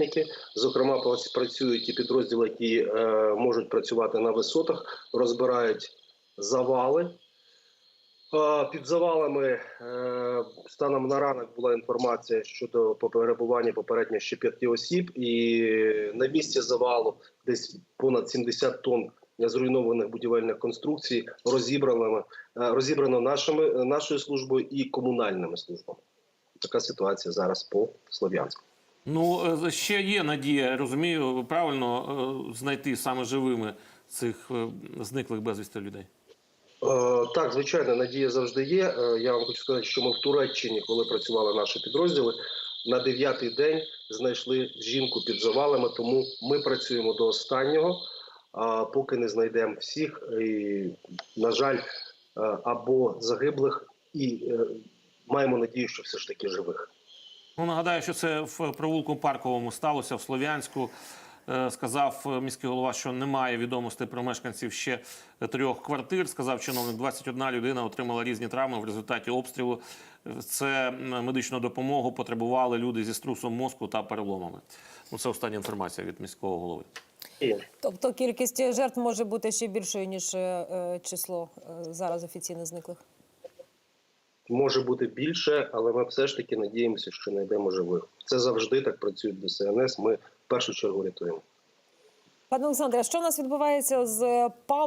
техніки. Зокрема, працюють і підрозділи, які е, можуть працювати на висотах, розбирають завали. Під завалами е, станом на ранок була інформація щодо перебування попередньо ще п'яти осіб, і на місці завалу десь понад 70 тонн зруйнованих будівельних конструкцій розібрано, е, розібрано нашими нашою службою і комунальними службами. Така ситуація зараз по Слов'янську. Ну е, ще є надія, розумію, правильно е, знайти саме живими цих е, зниклих безвісти людей. Так, звичайно, надія завжди є. Я вам хочу сказати, що ми в Туреччині, коли працювали наші підрозділи, на дев'ятий день знайшли жінку під завалами. Тому ми працюємо до останнього, поки не знайдемо всіх. І, на жаль, або загиблих, і маємо надію, що все ж таки живих. Ну нагадаю, що це в провулку Парковому сталося в Слов'янську. Е, Сказав міський голова, що немає відомостей про мешканців ще трьох квартир. Сказав чиновник, 21 людина отримала різні травми в результаті обстрілу. Це медичну допомогу потребували люди зі струсом мозку та переломами. Ну, це остання інформація від міського голови. Тобто кількість жертв може бути ще більшою, ніж е, е, число зараз офіційно зниклих. Може бути більше, але ми все ж таки надіємося, що знайдемо живих. Це завжди так працюють ДСНС. Ми в першу чергу рятуємо. Пане Олександре, що у нас відбувається з ПАВО?